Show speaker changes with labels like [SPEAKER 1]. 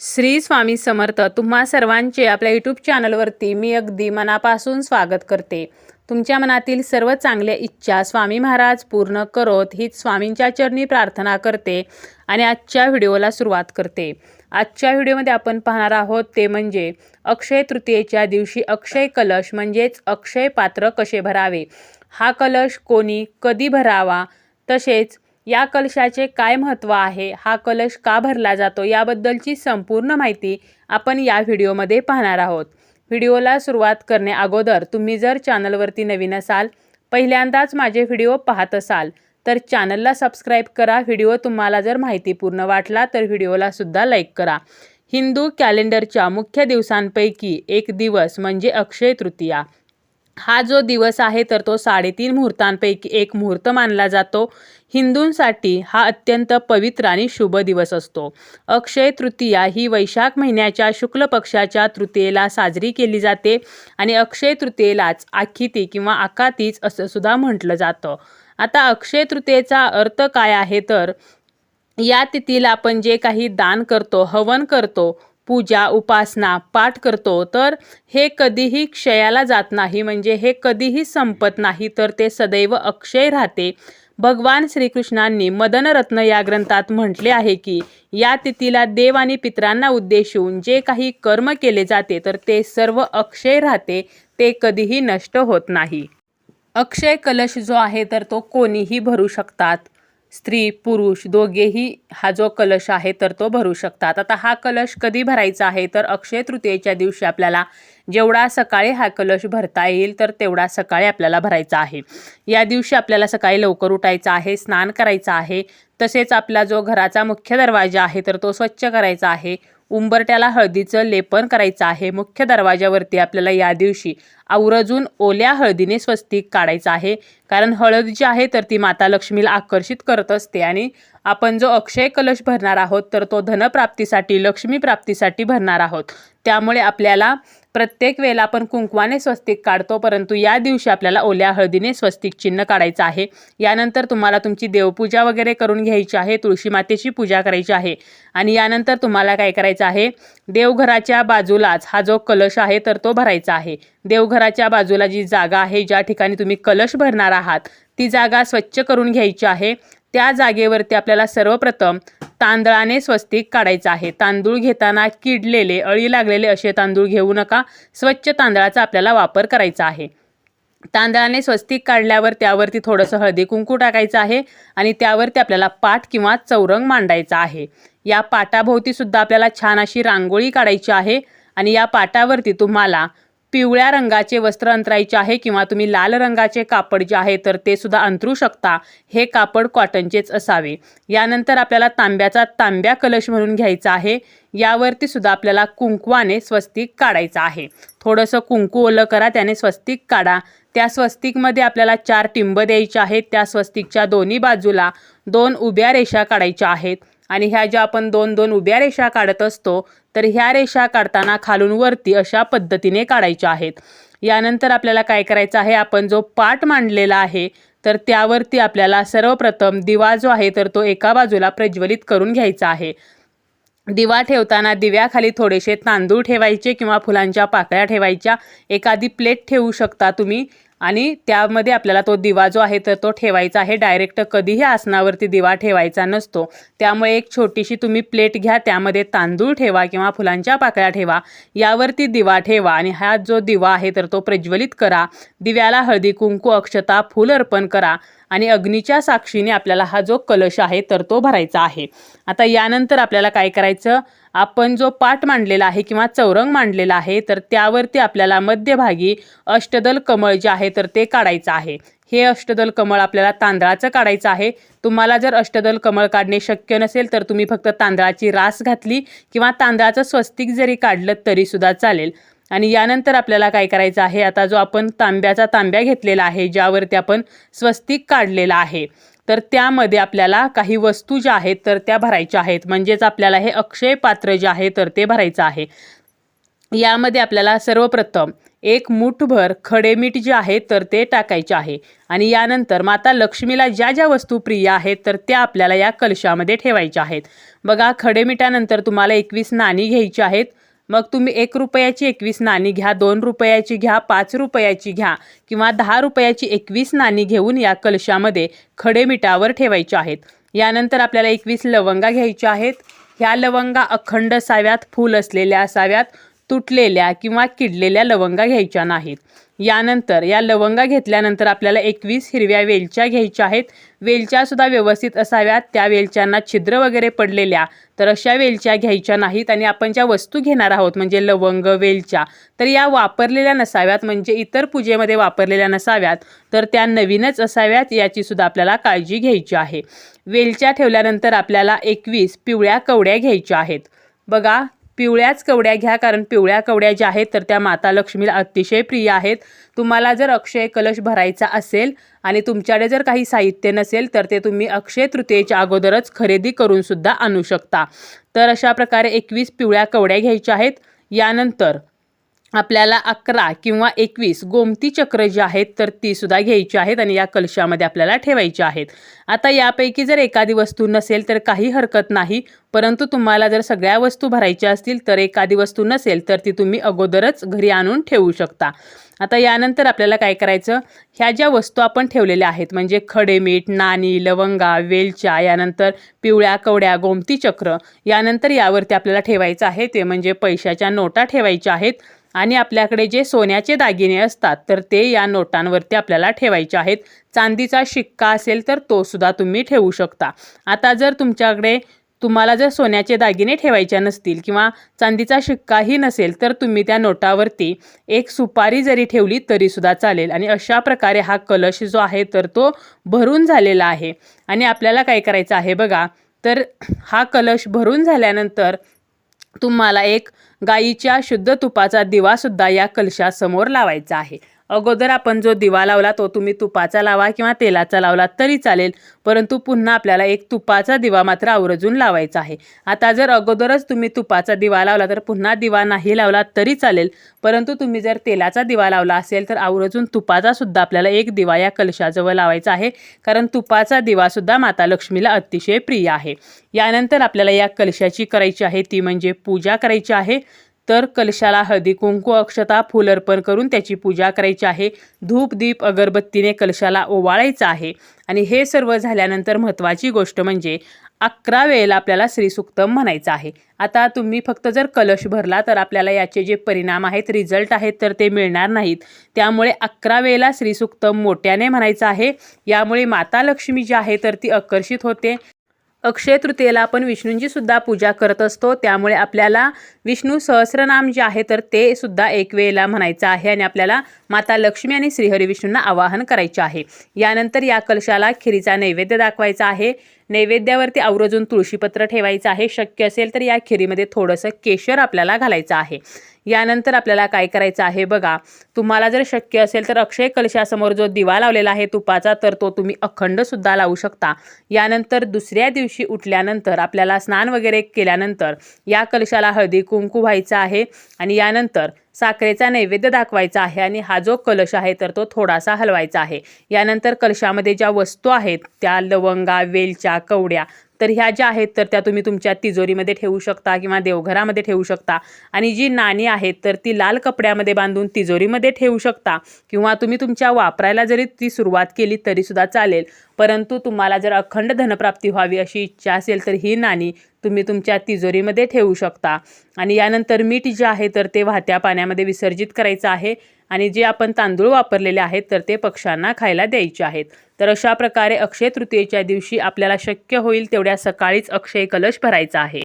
[SPEAKER 1] श्री स्वामी समर्थ तुम्हा सर्वांचे आपल्या यूट्यूब चॅनलवरती मी अगदी मनापासून स्वागत करते. तुमच्या मनातील सर्व चांगल्या इच्छा स्वामी महाराज पूर्ण करोत हीच स्वामींच्या चरणी प्रार्थना करते आणि आजच्या व्हिडिओला सुरुवात करते. आजच्या व्हिडिओमध्ये आपण पाहणार आहोत ते म्हणजे अक्षय तृतीयेच्या दिवशी अक्षय कलश म्हणजेच अक्षय पात्र कसे भरावे? हा कलश कोणी कधी भरावा? तसेच या कलशाचे काय महत्त्व आहे? हा कलश का भरला जातो? याबद्दलची संपूर्ण माहिती आपण या व्हिडिओमध्ये पाहणार आहोत. व्हिडिओला सुरुवात करणे अगोदर तुम्ही जर चॅनलवरती नवीन असाल पहिल्यांदाच माझे व्हिडिओ पाहत असाल तर चॅनलला सबस्क्राईब करा. व्हिडिओ तुम्हाला जर माहितीपूर्ण वाटला तर व्हिडिओला सुद्धा लाईक करा. हिंदू कॅलेंडरच्या मुख्य दिवसांपैकी एक दिवस म्हणजे अक्षय तृतीया. हा जो दिवस आहे तर तो साडेतीन मुहूर्तांपैकी एक मुहूर्त मानला जातो. हिंदूंसाठी हा अत्यंत पवित्र आणि शुभ दिवस असतो. अक्षय तृतीया ही वैशाख महिन्याच्या शुक्ल पक्षाच्या तृतीयेला साजरी केली जाते आणि अक्षय तृतीयेलाच आखिती किंवा आकातीच असं सुद्धा म्हटलं जातं. आता अक्षय तृतीयेचा अर्थ काय आहे तर या तिथीला आपण जे काही दान करतो हवन करतो पूजा उपासना पाठ करतो तर हे कधीही क्षयाला जात नाही म्हणजे हे कधीही संपत नाही तर ते सदैव अक्षय राहते. भगवान श्रीकृष्णांनी मदनरत्न या ग्रंथात म्हटले आहे की या तिथीला देव आणि पितरांना उद्देशून जे काही कर्म केले जाते तर ते सर्व अक्षय राहते ते कधीही नष्ट होत नाही. अक्षय कलश जो आहे तर तो कोणीही भरू शकतात. स्त्री पुरुष दोघेही हा जो कलश आहे तर तो भरू शकतात. आता हा कलश कधी भरायचा आहे? तर अक्षय तृतीयेच्या दिवशी आपल्याला जेवढा सकाळी हा कलश भरता येईल तर तेवढा सकाळी आपल्याला भरायचा आहे. या दिवशी आपल्याला सकाळी लवकर उठायचं आहे स्नान करायचं आहे. तसेच आपला जो घराचा मुख्य दरवाजा आहे तर तो स्वच्छ करायचा आहे. उंबरट्याला हळदीचं लेपन करायचं आहे. मुख्य दरवाजावरती आपल्याला या दिवशी आवरजून ओल्या हळदीने स्वस्तिक काढायचं आहे. कारण हळद जी आहे तर ती माता लक्ष्मीला आकर्षित करत असते आणि आपण जो अक्षय कलश भरणार आहोत तर तो धनप्राप्तीसाठी लक्ष्मी प्राप्तीसाठी भरणार आहोत. त्यामुळे आपल्याला प्रत्येक वेळेला आपण कुंकवाने स्वस्तिक काढतो परंतु या दिवशी आपल्याला ओल्या हळदीने स्वस्तिक चिन्ह काढायचं आहे. यानंतर तुम्हाला तुमची देवपूजा वगैरे करून घ्यायची आहे तुळशी मातेची पूजा करायची आहे. आणि यानंतर तुम्हाला काय करायचं आहे? देवघराच्या बाजूलाच हा जो कलश आहे तर तो भरायचा आहे. देवघराच्या बाजूला जी जागा आहे ज्या ठिकाणी तुम्ही कलश भरणार आहात ती जागा स्वच्छ करून घ्यायची आहे. त्या जागेवरती आपल्याला सर्वप्रथम तांदळाने स्वस्तिक काढायचं आहे. तांदूळ घेताना किडलेले अळी लागलेले असे तांदूळ घेऊ नका. स्वच्छ तांदळाचा आपल्याला वापर करायचा आहे. तांदळाने स्वस्तिक काढल्यावर त्यावरती थोडंसं हळदी कुंकू टाकायचं आहे आणि त्यावरती आपल्याला पाठ किंवा चौरंग मांडायचा आहे. या पाटाभोवती सुद्धा आपल्याला छान अशी रांगोळी काढायची आहे आणि या पाटावरती तुम्हाला पिवळ्या रंगाचे वस्त्र अंतरायचे आहे किंवा तुम्ही लाल रंगाचे कापड जे आहे तर ते सुद्धा अंतरू शकता. हे कापड कॉटनचेच असावे. यानंतर आपल्याला तांब्याचा तांब्या कलश म्हणून घ्यायचा आहे. यावरती सुद्धा आपल्याला कुंकवाने स्वस्तिक काढायचं आहे. थोडंसं कुंकू ओलं करा त्याने स्वस्तिक काढा. त्या स्वस्तिकमध्ये आपल्याला चार टिंब द्यायचे आहेत. त्या स्वस्तिकच्या दोन्ही बाजूला दोन उभ्या रेषा काढायच्या आहेत. आणि ह्या ज्या आपण दोन दोन उभ्या रेषा काढत असतो तर ह्या रेषा काढताना खालून वरती अशा पद्धतीने काढायच्या आहेत. यानंतर आपल्याला काय करायचं आहे आपण जो पाट मांडलेला आहे तर त्यावरती आपल्याला सर्वप्रथम दिवा जो आहे तर तो एका बाजूला प्रज्वलित करून घ्यायचा आहे. दिवा ठेवताना दिव्याखाली थोडेसे तांदूळ ठेवायचे किंवा फुलांच्या पाकळ्या ठेवायच्या. एखादी प्लेट ठेवू शकता तुम्ही. आणि त्यामध्ये आपल्याला तो दिवा जो आहे तर तो ठेवायचा आहे. डायरेक्ट कधीही आसनावरती दिवा ठेवायचा नसतो. त्यामुळे एक छोटीशी तुम्ही प्लेट घ्या. त्यामध्ये तांदूळ ठेवा किंवा फुलांच्या पाकळ्या ठेवा. यावरती दिवा ठेवा आणि हा जो दिवा आहे तर तो प्रज्वलित करा. दिव्याला हळदी कुंकू अक्षता फूल अर्पण करा. आणि अग्नीच्या साक्षीने आपल्याला हा जो कलश आहे तर तो भरायचा आहे. आता यानंतर आपल्याला काय करायचं? आपण जो पाठ मांडलेला आहे किंवा चौरंग मांडलेला आहे तर त्यावरती आपल्याला मध्यभागी अष्टदल कमळ जे आहे तर ते काढायचं आहे. हे अष्टदल कमळ आपल्याला तांदळाचं काढायचं आहे. तुम्हाला जर अष्टदल कमळ काढणे शक्य नसेल तर तुम्ही फक्त तांदळाची रास घातली किंवा तांदळाचं स्वस्तिक जरी काढलं तरीसुद्धा चालेल. आणि यानंतर आपल्याला काय करायचं आहे? आता जो आपण तांब्याचा तांब्या घेतलेला आहे ज्यावरती आपण स्वस्तिक काढलेला आहे तर त्यामध्ये आपल्याला काही वस्तू ज्या आहेत तर त्या भरायच्या आहेत. म्हणजेच आपल्याला हे अक्षय पात्र जे आहे तर ते भरायचं आहे. यामध्ये आपल्याला सर्वप्रथम एक मुठभर खडेमीठ जे आहे तर ते टाकायचे आहे. आणि यानंतर माता लक्ष्मीला ज्या ज्या वस्तू प्रिय आहेत तर त्या आपल्याला या कलशामध्ये ठेवायच्या आहेत. बघा खडेमिठानंतर तुम्हाला एकवीस नाणी घ्यायची आहेत. मग तुम्ही एक रुपयाची एकवीस नाणी घ्या दोन रुपयाची घ्या पाच रुपयाची घ्या किंवा दहा रुपयाची एकवीस नाणी घेऊन या कलशामध्ये खडे मिठावर ठेवायचे आहेत. यानंतर आपल्याला एकवीस लवंगा घ्यायच्या आहेत. ह्या लवंगा अखंड असाव्यात फूल असलेल्या असाव्यात. तुटलेल्या किंवा किडलेल्या लवंगा घ्यायच्या नाहीत. यानंतर या लवंगा घेतल्यानंतर आपल्याला एकवीस हिरव्या वेलच्या घ्यायच्या आहेत. वेलच्यासुद्धा व्यवस्थित असाव्यात. त्या वेलच्यांना छिद्र वगैरे पडलेल्या तर अशा वेलच्या घ्यायच्या नाहीत आणि आपण ज्या वस्तू घेणार आहोत म्हणजे लवंग वेलच्या तर या वापरलेल्या नसाव्यात म्हणजे इतर पूजेमध्ये वापरलेल्या नसाव्यात तर त्या नवीनच असाव्यात याचीसुद्धा आपल्याला काळजी घ्यायची आहे. वेलच्या ठेवल्यानंतर आपल्याला एकवीस पिवळ्या कवड्या घ्यायच्या आहेत. बघा पिवळ्याच कवड्या घ्या कारण पिवळ्या कवड्या ज्या आहेत तर त्या माता लक्ष्मीला अतिशय प्रिय आहेत. तुम्हाला जर अक्षय कलश भरायचा असेल आणि तुमच्याकडे जर काही साहित्य नसेल तर ते तुम्ही अक्षय तृतीयेच्या अगोदरच खरेदी करूनसुद्धा आणू शकता. तर अशा प्रकारे एकवीस पिवळ्या कवड्या घ्यायच्या आहेत. यानंतर आपल्याला अकरा किंवा एकवीस गोमती चक्र जी आहेत तर ती सुद्धा घ्यायची आहेत आणि या कलशामध्ये आपल्याला ठेवायची आहेत. आता यापैकी जर एखादी वस्तू नसेल तर काही हरकत नाही. परंतु तुम्हाला जर सगळ्या वस्तू भरायच्या असतील तर एखादी वस्तू नसेल तर ती तुम्ही अगोदरच घरी आणून ठेवू शकता. आता यानंतर आपल्याला काय करायचं? ह्या ज्या वस्तू आपण ठेवलेल्या आहेत म्हणजे खडे मीठ नाणी लवंगा वेलच्या यानंतर पिवळ्या कवड्या गोमती चक्र यानंतर यावरती आपल्याला ठेवायचं आहे ते म्हणजे पैशाच्या नोटा ठेवायच्या आहेत. आणि आपल्याकडे जे सोन्याचे दागिने असतात तर ते या नोटांवरती आपल्याला ठेवायचे आहेत. चांदीचा शिक्का असेल तर तो सुद्धा तुम्ही ठेवू शकता. आता जर तुमच्याकडे तुम्हाला जर सोन्याचे दागिने ठेवायचे नसतील किंवा चांदीचा शिक्काही नसेल तर तुम्ही त्या नोटावरती एक सुपारी जरी ठेवली तरीसुद्धा चालेल. आणि अशा प्रकारे हा कलश जो आहे तर तो भरून झालेला आहे. आणि आपल्याला काय करायचं आहे बघा तर हा कलश भरून झाल्यानंतर तुम्हाला एक गाईच्या शुद्ध तुपाचा दिवासुद्धा या कलशासमोर लावायचा आहे. अगोदर आपण जो दिवा लावला तो तुम्ही तुपाचा लावा किंवा तेलाचा लावला तरी चालेल परंतु पुन्हा आपल्याला एक तुपाचा दिवा मात्र आवर्जून लावायचा आहे. आता जर अगोदरच तुम्ही तुपाचा दिवा लावला तर पुन्हा दिवा नाही लावला तरी चालेल परंतु तुम्ही जर तेलाचा दिवा लावला असेल तर आवर्जून तुपाचा सुद्धा आपल्याला एक दिवा या कलशाजवळ लावायचा आहे कारण तुपाचा दिवासुद्धा माता लक्ष्मीला अतिशय प्रिय आहे. यानंतर आपल्याला या कलशाची करायची आहे ती म्हणजे पूजा करायची आहे. तर कलशाला हळदी कुंकू अक्षता फूल अर्पण करून त्याची पूजा करायची आहे. धूप दीप अगरबत्तीने कलशाला ओवाळायचं आहे. आणि हे सर्व झाल्यानंतर महत्त्वाची गोष्ट म्हणजे अकरा वेळेला आपल्याला श्रीसुक्तम म्हणायचं आहे. आता तुम्ही फक्त जर कलश भरला तर आपल्याला याचे जे परिणाम आहेत रिझल्ट आहेत तर ते मिळणार नाहीत. त्यामुळे अकरा वेळेला श्रीसुक्तम मोठ्याने म्हणायचं आहे. यामुळे माता लक्ष्मी जी आहे तर ती आकर्षित होते. अक्षय तृतीयेला आपण विष्णूंची सुद्धा पूजा करत असतो. त्यामुळे आपल्याला विष्णू सहस्रनाम जे आहे तर ते सुद्धा एक वेळेला म्हणायचं आहे आणि आपल्याला माता लक्ष्मी आणि श्रीहरी विष्णूंना आवाहन करायचे आहे. यानंतर या कलशाला खिरीचा नैवेद्य दाखवायचा आहे. नैवेद्यावरती आवरजून तुळशीपत्र ठेवायचं आहे. शक्य असेल तर या खिरीमध्ये थोडंसं केशर आपल्याला घालायचं आहे. यानंतर आपल्याला काय करायचं आहे बघा. तुम्हाला जर शक्य असेल तर अक्षय कलशासमोर जो दिवा लावलेला आहे तुपाचा तर तो तुम्ही अखंडसुद्धा लावू शकता. यानंतर दुसऱ्या दिवशी उठल्यानंतर आपल्याला स्नान वगैरे केल्यानंतर या कलशाला हळदी कुंकू व्हायचं आहे. आणि यानंतर साखरेचा नैवेद्य दाखवायचा आहे आणि हा जो कलश आहे तर तो थोडासा हलवायचा आहे. यानंतर कलशामध्ये ज्या वस्तू आहेत त्या लवंगा वेलच्या कवड्या तर ह्या ज्या आहेत तर त्या तुम्ही तुमच्या तिजोरीमध्ये ठेवू शकता किंवा देवघरामध्ये ठेवू शकता. आणि जी नाणी आहेत तर ती लाल कपड्यामध्ये बांधून तिजोरीमध्ये ठेवू शकता किंवा तुम्ही तुमच्या वापरायला जरी ती सुरुवात केली तरीसुद्धा चालेल. परंतु तुम्हाला जर अखंड धनप्राप्ती व्हावी अशी इच्छा असेल तर ही नाणी तुम्ही तुमच्या तिजोरीमध्ये ठेवू शकता. आणि यानंतर मीठ जे आहे तर ते वाहत्या पाण्यामध्ये विसर्जित करायचं आहे आणि जे आपण तांदूळ वापरलेले आहेत तर ते पक्ष्यांना खायला द्यायचे आहेत. तर अशा प्रकारे अक्षय तृतीयेच्या दिवशी आपल्याला शक्य होईल तेवढ्या सकाळीच अक्षय कलश भरायचा आहे.